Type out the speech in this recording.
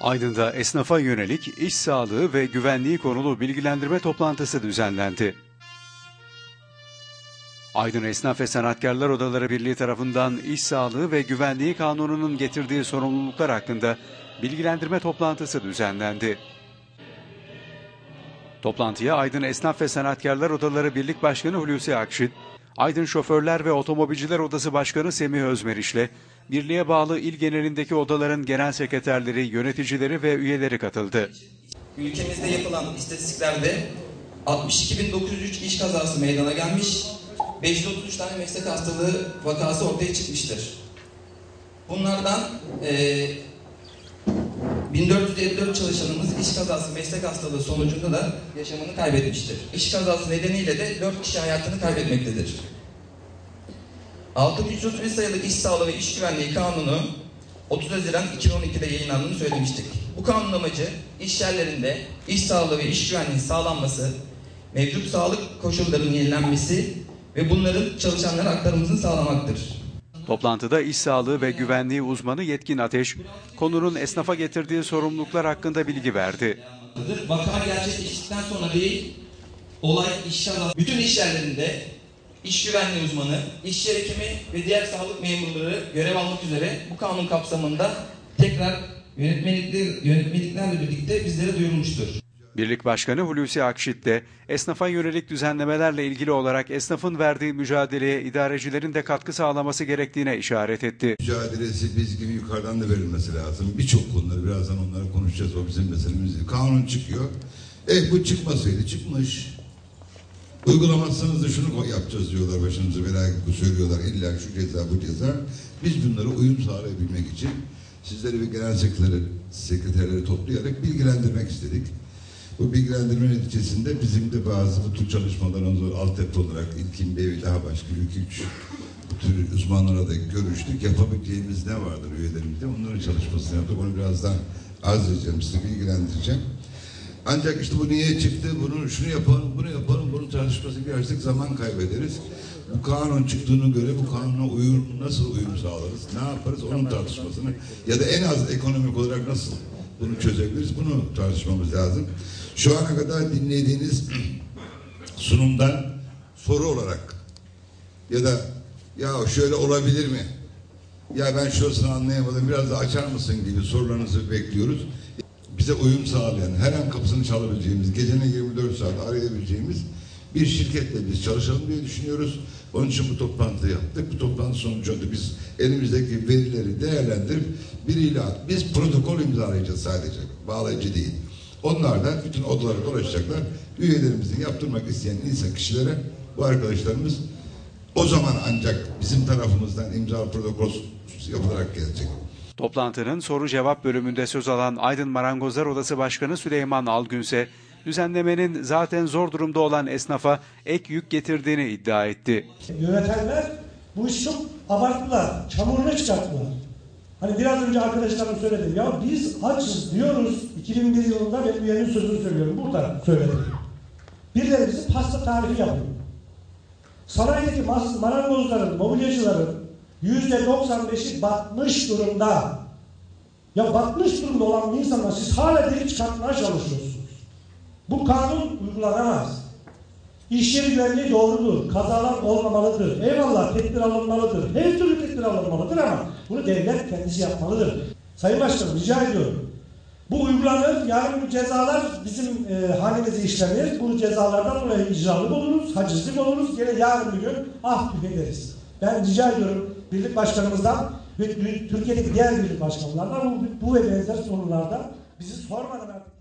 Aydın'da esnafa yönelik iş sağlığı ve güvenliği konulu bilgilendirme toplantısı düzenlendi. Aydın Esnaf ve Sanatkarlar Odaları Birliği tarafından iş sağlığı ve güvenliği kanununun getirdiği sorumluluklar hakkında bilgilendirme toplantısı düzenlendi. Toplantıya Aydın Esnaf ve Sanatkarlar Odaları Birlik Başkanı Hulusi Akşit, Aydın Şoförler ve Otomobilciler Odası Başkanı Semih Özmeriç'le birliğe bağlı il genelindeki odaların genel sekreterleri, yöneticileri ve üyeleri katıldı. Ülkemizde yapılan istatistiklerde 62.903 iş kazası meydana gelmiş, 533 tane meslek hastalığı vakası ortaya çıkmıştır. Bunlardan eee 1454 çalışanımız iş kazası meslek hastalığı sonucunda da yaşamını kaybetmiştir. İş kazası nedeniyle de 4 kişi hayatını kaybetmektedir. 6331 sayılı İş Sağlığı ve İş Güvenliği Kanunu 30 Haziran 2012'de yayınlandığını söylemiştik. Bu kanun amacı iş yerlerinde iş sağlığı ve iş güvenliği sağlanması, mevcut sağlık koşullarının yenilenmesi ve bunların çalışanlara aktarılmasını sağlamaktır. Toplantıda iş sağlığı ve güvenliği uzmanı Yetkin Ateş, konunun esnafa getirdiği sorumluluklar hakkında bilgi verdi. Vaka gerçekleştikten sonra değil, olay iş. Bütün iş yerlerinde iş güvenliği uzmanı, iş yer hekimi ve diğer sağlık memurları görev almak üzere bu kanun kapsamında tekrar yönetmelikler, yönetmeliklerle birlikte bizlere duyurulmuştur. Birlik Başkanı Hulusi Akşit de esnafa yönelik düzenlemelerle ilgili olarak esnafın verdiği mücadeleye idarecilerin de katkı sağlaması gerektiğine işaret etti. mücadelesi biz gibi yukarıdan da verilmesi lazım. Birçok konuları birazdan onları konuşacağız. O bizim meselemiz değil. Kanun çıkıyor. E bu çıkmasaydı çıkmış. Uygulamazsanız da şunu yapacağız diyorlar başımıza belaya söylüyorlar. İlla şu ceza bu ceza. Biz bunlara uyum sağlayabilmek için sizleri ve genel sekreterleri, sekreterleri toplayarak bilgilendirmek istedik. Bu bilgilendirme neticesinde bizim de bazı bu tür çalışmalarımız altyapı olarak İlkin Bey ve daha başka iki üç tür uzmanlara da görüştük. Yapabileceğimiz ne vardır üyelerimizde? Onların çalışmasını yaptık. Onu birazdan arz edeceğim, sizi bilgilendireceğim. Ancak işte bu niye çıktı, bunu şunu yapalım, bunu yapalım, bunun tartışması girersek zaman kaybederiz. Bu kanun çıktığına göre bu kanuna uyum, nasıl uyum sağlarız, ne yaparız onun tartışmasını ya da en az ekonomik olarak nasıl bunu çözebiliriz, bunu tartışmamız lazım. Şu ana kadar dinlediğiniz sunumdan soru olarak ya da ya şöyle olabilir mi? Ya ben şurasını anlayamadım biraz da açar mısın gibi sorularınızı bekliyoruz. Bize uyum sağlayan, her an kapısını çalabileceğimiz, gecenin 24 saat arayabileceğimiz bir şirketle biz çalışalım diye düşünüyoruz. Onun için bu toplantıyı yaptık. Bu toplantı sonucunda biz elimizdeki verileri değerlendirip biriyle biz protokol imzalayacağız sadece. Bağlayıcı değil. Onlar da bütün odalara dolaşacaklar. Üyelerimizin yaptırmak isteyen insan kişilere bu arkadaşlarımız o zaman ancak bizim tarafımızdan imza protokol yapılarak gelecek. Toplantının soru cevap bölümünde söz alan Aydın Marangozlar Odası Başkanı Süleyman Algünse, düzenlemenin zaten zor durumda olan esnafa ek yük getirdiğini iddia etti. Yönetenler bu işi çok abarttılar. Çamurunu çıkarttılar. Hani biraz önce arkadaşlarım söyledi. Ya biz açız diyoruz. 2001 yılında ben üyenin sözünü söylüyorum. Burada söyledim. Birileri bizi pasta tarifi yapıyor. Sanayideki marangozların, mobilyacıların yüzde 95'i batmış durumda. Ya batmış durumda olan bir insanlar siz hala deli çıkartmaya çalışıyorsunuz. Bu kanun uygulanamaz. İş yeri güvenliği doğrudur. Kazalar olmamalıdır. Eyvallah tedbir alınmalıdır. Her türlü tedbir alınmalıdır ama bunu devlet kendisi yapmalıdır. Sayın Başkanım rica ediyorum. Bu uygulanır. Yarın bu cezalar bizim e, hanemize işlenir. Bu cezalardan dolayı icralık oluruz, hacizlik oluruz. Yine yarın bir gün ah ederiz. Ben rica ediyorum birlik başkanımızdan ve Türkiye'deki diğer birlik başkanlardan bu, bu ve benzer sorunlarda bizi sormadan artık.